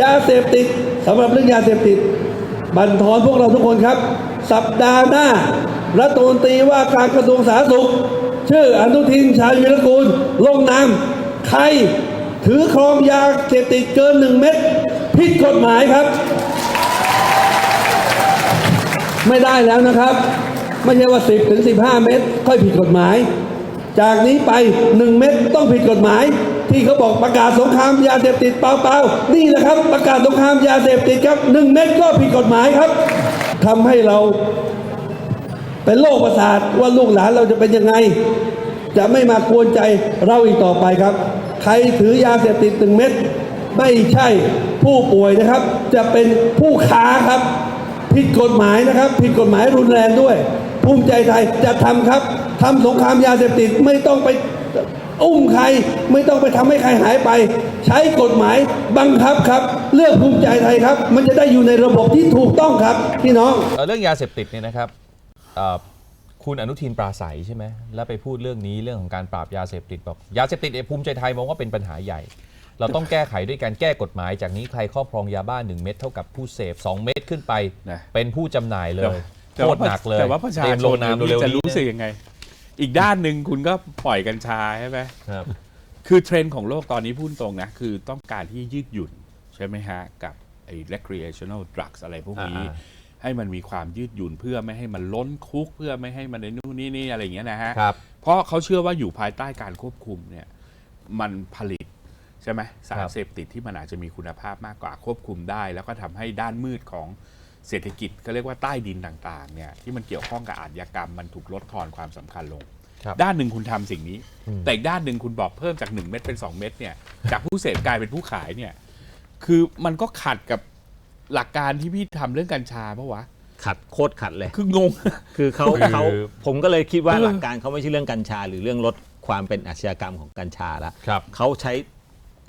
ยาเสพติดสำหรับเรื่องยาเสพติด บันทอนพวกเราทุกคนครับ สัปดาห์หน้ารัฐมนตรีว่าการกระทรวงสาธารณสุข ชื่ออนุทินชาญวิรกูล ลงนามใครถือครองยาเสพติดเกินหนึ่งเม็ดผิดกฎหมายครับ ไม่ได้แล้วนะครับ ไม่ใช่ว่า 10 ถึง 15 เม็ดค่อยผิดกฎหมาย จากนี้ไป 1 เม็ดต้องผิดกฎหมาย ที่เขาบอกประกาศสงครามยาเสพติดเปล่าๆนี่แหละครับ ประกาศสงครามยาเสพติดครับ1เม็ดก็ผิดกฎหมายครับทำให้เราเป็นโรคประสาทว่าลูกหลานเราจะเป็นยังไง จะไม่มากวนใจเราอีกต่อไปครับ ใครถือยาเสพติดหนึ่งเม็ดไม่ใช่ผู้ป่วยนะครับ จะเป็นผู้ค้าครับ ผิดกฎหมายนะครับ ผิดกฎหมายรุนแรงด้วย ภูมิใจไทยจะทำครับทำสงครามยาเสพติดไม่ต้องไป อุ้มใครไม่ต้องไปทำให้ใครหายไป ใช้กฎหมายบังคับครับ เลือกภูมิใจไทยครับ มันจะได้อยู่ในระบบที่ถูกต้องครับพี่น้องเอ่อเรื่องยาเสพติดเนี่ยนะครับเอ่อคุณอนุทินปราศัยใช่ไหมแล้วไปพูดเรื่องนี้เรื่องของการปราบยาเสพติดบอกยาเสพติดเอยภูมิใจไทยมองว่าเป็นปัญหาใหญ่ เราต้องแก้ไขด้วยการแก้กฎหมาย จากนี้ใครครอบครองยาบ้า 1 เม็ดเท่ากับผู้เสพ 2 เม็ดขึ้นไปนะเป็นผู้จำหน่ายเลยแต่โทว่าษหนักเลยแต่ว่าประชาเตรียมชลนงนามเร็วๆจะนี้รู้สึกยังไง อีกด้านหนึ่งคุณก็ปล่อยกัญชาใช่ไหมครับคือเทรนด์ของโลกตอนนี้พูดตรงนะ คือต้องการที่ยืดหยุ่น ใช่ไหมฮะ กับไอ้ recreational drugs อะไรพวกนี้ อ่า ให้มันมีความยืดหยุ่นเพื่อไม่ให้มันล้นคุก เพื่อไม่ให้มันในนู่นนี่นี่อะไรอย่างเงี้ยนะฮะ ครับ เพราะเขาเชื่อว่าอยู่ภายใต้การควบคุมเนี่ยมันผลิตใช่ไหมสาครัรบเสพติดที่มันอาจจะมีคุณภาพมากกว่าควบคุมได้ แล้วก็ทำให้ด้านมืดของ เศรษฐกิจก็เรียกว่าใต้ดินต่างๆเนี่ยที่มันเกี่ยวข้องกับอาชญากรรมมันถูกลดทอนความสำคัญลงครับด้านหนึ่งคุณทำสิ่งนี้อืมแต่อีกด้านหนึ่งคุณบอกเพิ่มจาก 1 เม็ดเป็น 2 เม็ดเนี่ยจากผู้เสพกลายเป็นผู้ขายเนี่ยคือมันก็ขัดกับหลักการที่พี่ทำเรื่องกัญชาปะวะขัดโคตรขัดเลย คืองง คือเขาคือเขาผมก็เลยคิดว่าเออหลักการเขาไม่ใช่เรื่องกัญชา หรือเรื่องลดความเป็นอาชญากรรมของกัญชาแล้วครับเขาใช้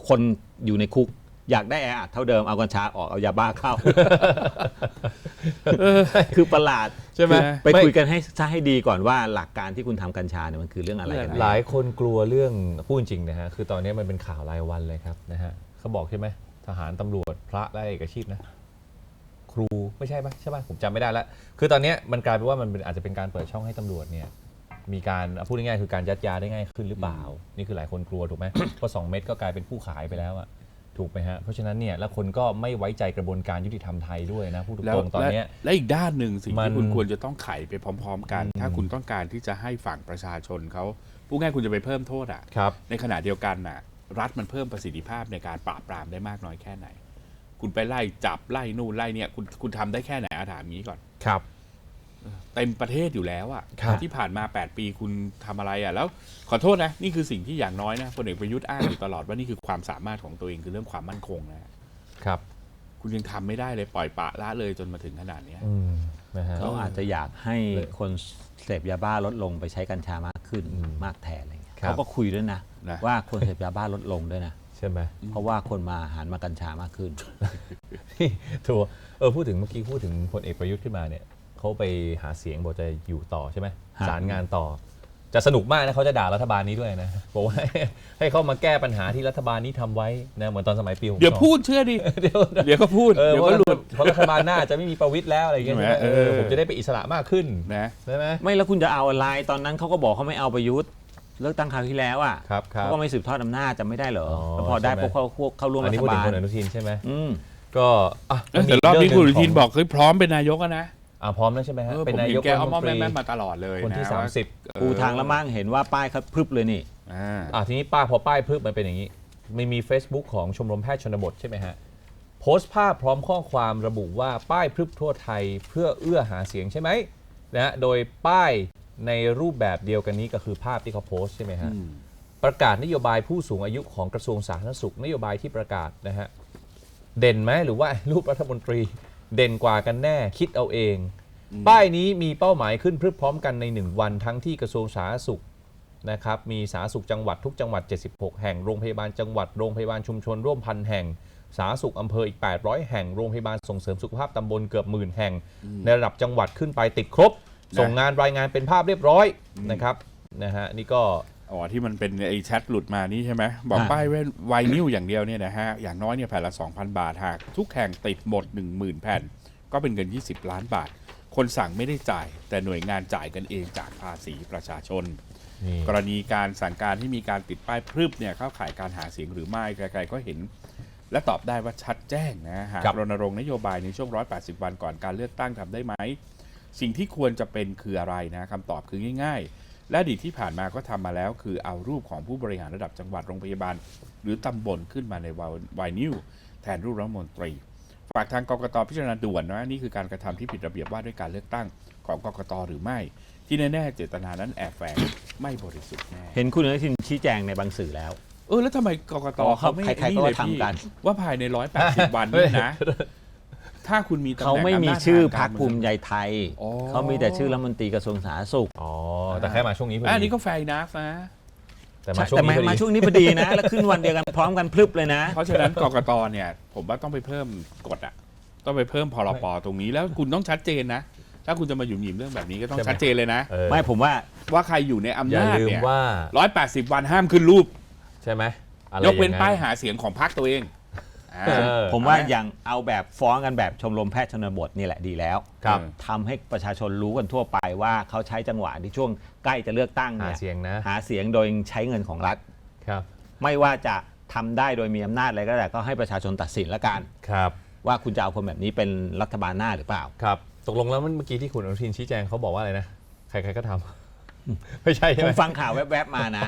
คนอยู่ในคุก อยากได้แออัดเท่าเดิมเอากัญชาออกเอายาบ้าเข้า คือประหลาดใช่ไหมคือไปไม่คุยกันให้ซะให้ดีก่อนว่าหลักการที่คุณทำกัญชาเนี่ยมันคือเรื่องอะไรกันแน่หลายคนกลัวเรื่องพูดจริงนะฮะคือตอนนี้มันเป็นข่าวรายวันเลยครับนะฮะเขาบอกใช่ไหมทหารตำรวจพระและเอกอาชีพนะ ครูไม่ใช่ปะใช่ปะผมจำไม่ได้ละคือตอนนี้มันกลายเป็นว่ามันเป็นอาจจะเป็นการเปิดช่องให้ตำรวจเนี่ยมีการพูดง่ายๆคือการยัดยาได้ง่ายขึ้นหรือเปล่า นี่คือหลายคนกลัวถูกไหมเพราะสองเม็ดก็กลายเป็นผู้ขายไปแล้วอะ ถูกไหมฮะ เพราะฉะนั้นเนี่ยแล้วคนก็ไม่ไว้ใจกระบวนการยุติธรรมไทยด้วยนะพูดตแล้วรงๆตอนเนี้ยและและอีกด้านหนึ่งสิ่งมัที่นคุณควรจะต้องไขไปพร้อม ๆ กันอืมถ้าคุณต้องการที่จะให้ฝั่งประชาชนเขาพูดง่ายคุณจะไปเพิ่มโทษอะครับในขณะเดียวกันน่ะ รัฐมันเพิ่มประสิทธิภาพในการปราบปรามได้มากน้อยแค่ไหน คุณไปไล่จับไล่นู่นไล่เนี่ยคุณคุณทำได้แค่ไหนอาถามงี้ก่อนครับ เต็มประเทศอยู่แล้วอะครับที่ผ่านมา 8 ปีคุณทำอะไรอะแล้วขอโทษนะ นี่คือสิ่งที่อย่างน้อยนะพลเอกประยุทธ์อ้างอยู่ตลอดว่านี่คือความสามารถของตัวเองคือเรื่องความมั่นคงนะครับ คุณยังทำไม่ได้เลยปล่อยปละละเลยจนมาถึงขนาดเนี้ยอืมนะฮะเขาอาจจะอยากให้คนเสพยาบ้าลดลงไปใช้กัญชามากขึ้นอืมมากแทนอะไรเงี้ยครับเขาก็คุยด้วยนะนะว่าคนเสพยาบ้าลดลงด้วยนะใช่ไหมเพราะว่าคนมาหันมากัญชามากขึ้นถูกเออพูดถึงเมื่อกี้พูดถึงพลเอกประยุทธ์ขึ้นมาเนี่ย เขาไปหาเสียงบอกจะอยู่ต่อใช่ไหมฮะ สารงานต่อ จะสนุกมากนะเขาจะด่ารัฐบาลนี้ด้วยนะบอกว่าให้เข้ามาแก้ปัญหาที่รัฐบาลนี้ทำไว้นะเหมือนตอนสมัยปี62เดี๋ยวพูดเชื่อดิ เดี๋ยวเดี๋ยวก็พูด เออเดี๋ยวเพก็ราะหลุด เพราะรัฐบาลหน้าจะไม่มีประวิตยแล้วอะไรอย่างเงี้ยใช่ไหมใช่ไหมเออ เออผมจะได้ไปอิสระมากขึ้นนะใช่ไหมไม่แล้วคุณจะเอาอะไรตอนนั้นเขาก็บอกเขาไม่เอาประยุทธ์เลือกตั้งคราวที่แล้วอะครับครับเขาก็ไม่สืบทอดอำนาจจะไม่ได้เหรออ๋อแล้วพอได้ใช่ไหม พวกเขาพวกเข้าร่วมอันรันี้ฐพูดถึบางลคุณอนุทินใช่ไหมอืมก็อะแต่รอบนี้มัคุณมีอนุทินเงบอกเฮ้ยพร้อมเป็นนายกแล้วนะ อ่าพร้อมแล้วใช่ไหมฮะเออเป็นผมนาเห็ยนกแกรัฐเอามมอนตรีแม่ๆมาตลอดเลยคนที่ะสามว่าสิบปูทางละมั่งเห็นว่าป้ายเขาพรึบเลยนี่ อ่า อะทีนี้ป้าพอป้ายพึบมันเป็นอย่างนี้ไม่มี Facebook ของชมรมแพทย์ชนบทใช่ไหมฮะ โพสต์ภาพพร้อมข้อความระบุว่าป้ายพรึบทั่วไทยเพื่อเอื้อหาเสียงใช่ไหมนะฮะโดยป้ายในรูปแบบเดียวกันนี้ก็คือภาพที่เขาโพสต์ใช่ไหมฮะอืมประกาศนโยบายผู้สูงอายุของกระทรวงสาธารณสุขนโยบายที่ประกาศนะฮะ เด่นไหมหรือว่ารูปรัฐมนตรี เด่นกว่ากันแน่คิดเอาเอง ป้ายนี้มีเป้าหมายขึ้นพรึบพร้อมกันใน 1 วันทั้งที่กระทรวงสาธารณสุขนะครับมีสาธารณสุขจังหวัดทุกจังหวัด 76 แห่งโรงพยาบาลจังหวัดโรงพยาบาลชุมชนร่วมพันแห่ง สาธารณสุขอำเภออีก 800 แห่งโรงพยาบาลส่งเสริมสุขภาพตำบลเกือบหมื่นแห่ง ในระดับจังหวัดขึ้นไปติดครบ ส่งงานรายงานเป็นภาพเรียบร้อยนะครับนะฮะนี่ก็ อ๋อที่มันเป็นไอ้แชทหลุดมานี่ใช่ไหมบอกอ่าป้ายไวนิวอย่างเดียวเนี่ยนะฮะอย่างน้อยเนี่ยแผ่นละ 2,000 บาทหากทุกแห่งติดหมด 10,000 แผ่น ก็เป็นเงิน 20 ล้านบาท คนสั่งไม่ได้จ่าย แต่หน่วยงานจ่ายกันเองจากภาษีประชาชนนี่กรณีการสั่งการให้มีการติดป้ายพรึบเนี่ยเข้าข่ายการหาเสียงหรือไม่ใครๆก็เห็น และตอบได้ว่าชัดแจ้งนะหากครับรณรงค์นโยบายในช่วง 180 วันก่อนการเลือกตั้งทำได้ไหมสิ่งที่ควรจะเป็นคืออะไรนะคำตอบคือง่ายๆ และอดีตที่ผ่านมาก็ทำมาแล้ว คือเอารูปของผู้บริหารระดับจังหวัดโรงพยาบาล หรือตำบลขึ้นมาในวายนิวแทนรูปรัฐมนตรี ฝากทางกกตพิจารณาด่วนนะนี่คือการกระทำที่ผิดระเบียบว่าด้วยการเลือกตั้งของกกตหรือไม่ ที่แน่ๆเจตนานั้นแอบแฝงไม่บริสุทธิ์แน่เห็นคุณอนุทินชี้แจงในบางสื่อแล้วเออแล้วทำไมกกตอ๋อเขาไม่ใครๆนี่ก็เลยทำพี่กัน ว่าภายใน180วันนี่นะ ถ้าคุณมีตำแหน่งเขาไม่มีำนาจชื่อทางพักากรภูมิใจไทยอ๋อเขามีแต่ชื่อรัฐมนตรีกระทรวงสาธารณสุขอ๋อ แต่แค่มาช่วงนี้พออันดีนี้ก็แฟร์นะนะ แต่มาช่วงแต่นี้พอมาดีช่วงนี้พอดีนะ แล้วขึ้นวันเดียวกันพร้อมกันพลึบเลยนะ เพราะฉะนั้น กกตเนี่ย ผมว่าต้องไปเพิ่มกฎอะต้องไปเพิ่มพรปตรงนี้แล้วคุณต้องชัดเจนนะ ถ้าคุณจะมาหยุ่มหยิมเรื่องแบบนี้ก็ต้องใช่ไหมชัดเจนเลยนะ เออไม่ผมว่า ว่าใครอยู่ในอำอย่านาจลืมเนี่ยว่า180วันห้ามขึ้นรูป ใช่ไหมอะไรยกเว้นองป้ายหาเสียงของพรรคตัวเอง อ่า เออ ผมว่าเอาไหมอย่างเอาแบบฟ้องกันแบบชมรมแพทย์ชนบทนี่แหละดีแล้วครับทำให้ประชาชนรู้กันทั่วไปว่าเขาใช้จังหวะที่ช่วงใกล้จะเลือกตั้งหาเนี่ยเสียงนะ หาเสียงโดยใช้เงินของรัฐ ครับ ไม่ว่าจะทำได้โดยมีอำนาจอะไรก็แต่ก็ให้ประชาชนตัดสินละกัน ครับ ว่าคุณจะเอาคนแบบนี้เป็นรัฐบาลหน้าหรือเปล่า ครับ ตกลงแล้วเมื่อกี้ที่คุณอนุทินชี้แจงเขาบอกว่าอะไรนะ ใครๆก็ทำ ไม่ใช่ใช่ผไหม มฟังข่าวแวบๆมานะ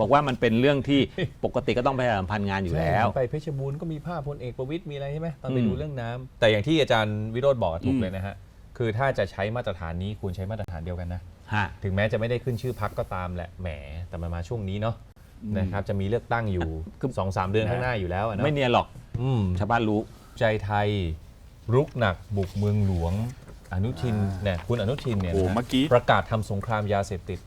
บอกว่ามันเป็นเรื่องที่ปกติก็ต้องไปสัมพันธ์งานอยู่แล้ว ใช่ไปเพชรบูรณ์ก็มีภาพพลเอกประวิตยมีอะไรใช่ไหมตอนไปอืม ดูเรื่องน้ำแต่อย่างที่อาจารย์วิโรธบอกอะถูอืกมเลยนะฮะ คือถ้าจะใช้มาตรฐานนี้ควรใช้มาตรฐานเดียวกันนะ ฮะ ถึงแม้จะไม่ได้ขึ้นชื่อพักก็ตามแหละแหม แต่มันมาช่วงนี้เนาะนะครับจะมีเลือกตั้งอยู่สองสามเดือนข้างหน้าอยู่แล้วอะเนาะไม่เนียนหรอกอืมชาวบ้านรู้ ใจไทย รุกหนักบุกเมืองหลวง อนุทินเนี่ยคุณอนุทินเนี่ยโอ้นะฮะเมื่อกี้ ประกาศทำสงครามยาเสพติด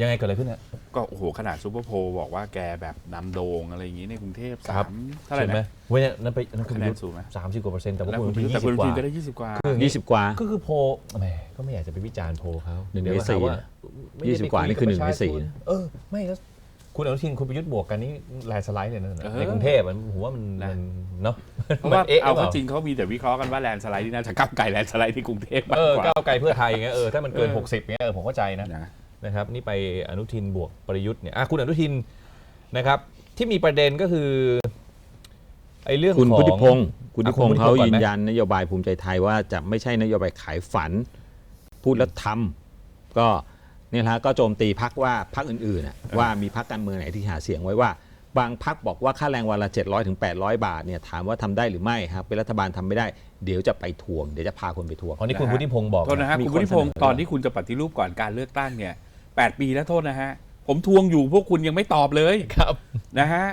ยังไงเกิดอะไรขึ้นฮะ ก็โอ้โหขนาดซูเปอร์โพลบอกว่าแกแบบนำโด่งอะไรอย่างนี้ในกรุงเทพครัสาบมเท่าไหร่ใช่ไหมนะ เว้ยนั่นไปนั่นคือคะแนนสูงไหม สามสิบกว่าเปอร์เซ็นต์แต่ว่าแล้วคุณคุณอนุทินแต่ยี่คุสิณบกว่าทีนก็ได้20กว่า คืออย่างนี้20กว่า ก็คือโพลแหมก็ไม่อยากจะไปวิจารณ์โพลเขาหนึ่งในเดี๋ยวสี่หาว่านะไม่ได้20ไปกว่านี่คือหนึ่งในประชาชสี่เออไม่แล้ว คุณอนุทินคุณประยุทธ์บวกกันนี่แลนด์สไลด์เลยนะเออในกรุงเทพมันผมว่ามันนะ มันเนาะเพราะว่ามันเอ๊ะเอาหปเข้าล่จริงเขามีแต่วิเคราะห์กันว่าแลนด์สไลด์ที่น่าจะก้าวไกลแลนด์สไลด์ที่กรุงเทพมาเอกอกว่า ก้าวไกลเพื่อไทยเงี้ยเออถ้ามันเกิน เออ 60เงี้ยเออผมเข้าใจนะ นะ นะครับนี่ไปอนุทินบวกประยุทธ์เนี่ยอะคุณอนุทินนะครับ ที่มีประเด็นก็คือไอ้เรื่องคุณของพุทธิพงศ์คุณพุทธิพงศ์อะคุณพุทธิพงศ์เขาก่อนยืไหมนยันนโยบายภูมิใจไทยว่าจะไม่ใช่นโยบายขายฝัน พูดแล้วทำก็ เนี่ยนะก็โจมตีพักว่าพักอื่นๆน่ะว่ามีพักการเมืองไหนที่หาเสียงไว้ว่า บางพักบอกว่าค่าแรงวันละ 700ถึง800 บาทเนี่ยถามว่าทำได้หรือไม่ครับเป็นรัฐบาลทำไม่ได้เดี๋ยวจะไปทวงเดี๋ยวจะพาคนไปทวงอ๋อนี่คุณพุทธิพงศ์บอกโทษนะฮะมีคุณนพุทธิพงศ์เสนอตอนที่คุณจะปฏิรูปก่อนการเลือกตั้งเนี่ยแปดปีแล้วโทษนะฮะผมทวงอยู่พวกคุณยังไม่ตอบเลยครับนะฮะ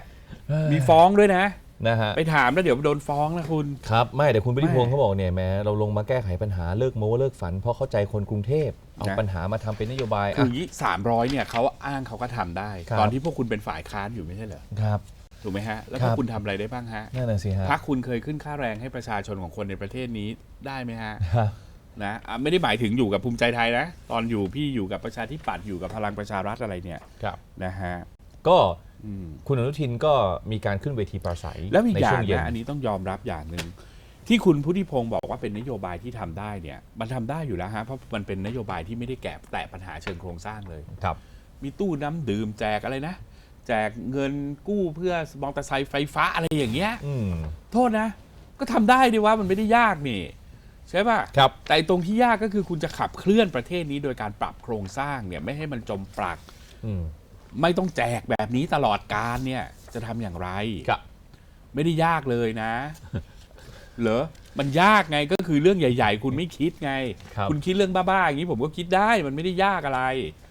มีฟ้องด้วยนะนะฮะไปถามแล้วเดี๋ยวโดนฟ้องนะคุณครับไม่แต่คุณพุทธิพงศ์ไม่เขาบอกเนี่ยแม้เราลงมาแก้ไขปัญหาเลิกโม้เลิกฝันเพราะเข้าใจคนกรุงเทพ เอานะปัญหามาทำเป็นนโยบายคืออะอย่างนี้สามร้อยเนี่ยเขาอ้างเขาก็ทำได้ครับตอนที่พวกคุณเป็นฝ่ายค้านอยู่ไม่ใช่เหรอครับถูกไหมฮะ แล้วครัพวกบคุณทำอะไรได้บ้างฮะนั่นน่ะสิฮะพักคุณเคยขึ้นค่าแรงให้ประชาชนของคนในประเทศนี้ได้ไหมฮะฮะนะอะไม่ได้หมายถึงอยู่กับภูมิใจไทยนะ ตอนอยู่พี่อยู่กับประชาธิปัตย์อยู่กับพลังประชารัฐอะไรเนี่ยครับนะฮะก็อืมคุณอนุทินก็มีการขึ้นเวทีปราศัยแล้วอีกในอย่าช่งวงเย็นนะอันนี้ต้องยอมรับอย่างหนึ่ง ที่คุณพุทธิพงศ์บอกว่าเป็นนโยบายที่ทำได้เนี่ย มันทำได้อยู่แล้วฮะเพราะมันเป็นนโยบายที่ไม่ได้แกะแตะปัญหาเชิงโครงสร้างเลยครับ มีตู้น้ำดื่มแจกอะไรนะ แจกเงินกู้เพื่อมอเตอร์ไซค์ไฟฟ้าอะไรอย่างเงี้ยอืมโทษนะ ก็ทำได้ดีว่ามันไม่ได้ยากนี่ใช่ป่ะครับแต่ตรงที่ยากก็คือคุณจะขับเคลื่อนประเทศนี้โดยการปรับโครงสร้างเนี่ยไม่ให้มันจมปลักอืมไม่ต้องแจกแบบนี้ตลอดการเนี่ย จะทำอย่างไรครับไม่ได้ยากเลยนะ เหรอ มันยากไงก็คือเรื่องใหญ่ ๆ คุณไม่คิดไงครับณคิดเรื่องบ้าๆอย่างนี้ผมก็คิดได้มันไม่ได้ยากอะไร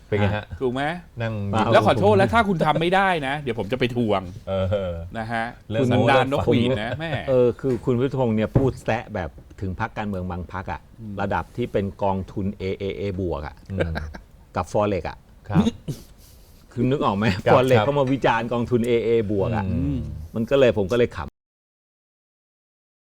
เป็นไงฮะ ถูกไหมนั่งมาแล้วขอโทษแล้วถ้าคุณทำไม่ได้นะ เดี๋ยวผมจะไปทวงเออ นะฮะเลิกคุณสันดานนกโม้หวีดเลิกฝันนะแม่ เออคือคุณพุทธิพงศ์เนี่ยพูดแซะแบบถึงพักการเมืองบางพักอะระดับที่เป็นกองทุน AAA บวกอะอืมกับฟอเร็กอะครับ คือนึกออกไหมครับฟอเร็กครับ เขามาวิจารณ์กองทุน AA บวกอะอืม มันก็เลยผมก็เลยขำ